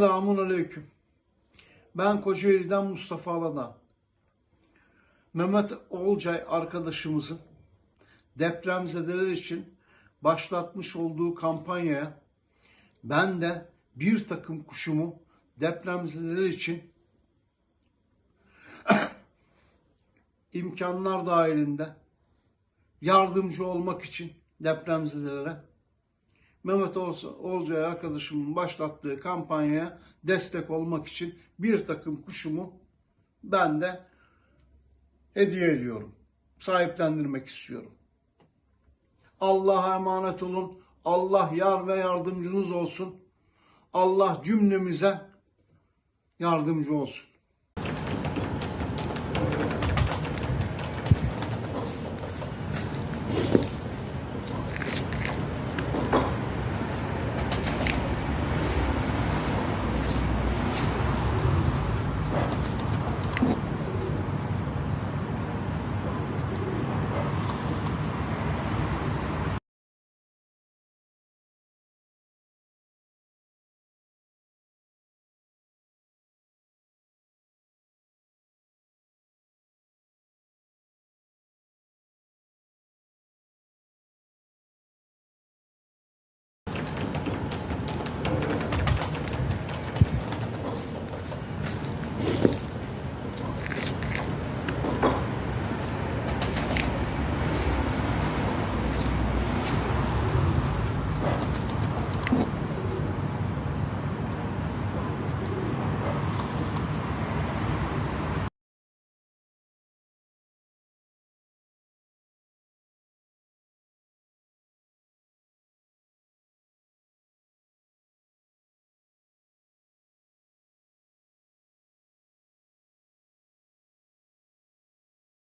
Selamun Aleyküm. Ben Kocaeli'den Mustafa Alada. Mehmet Olcay arkadaşımızın depremzedeler için başlatmış olduğu kampanyaya ben de bir takım kuşumu depremzedeler için imkanlar dahilinde yardımcı olmak için depremzedelere Mehmet Ol- Olcay arkadaşımın başlattığı kampanyaya destek olmak için bir takım kuşumu ben de hediye ediyorum. Sahiplendirmek istiyorum. Allah'a emanet olun. Allah yar ve yardımcınız olsun. Allah cümlemize yardımcı olsun.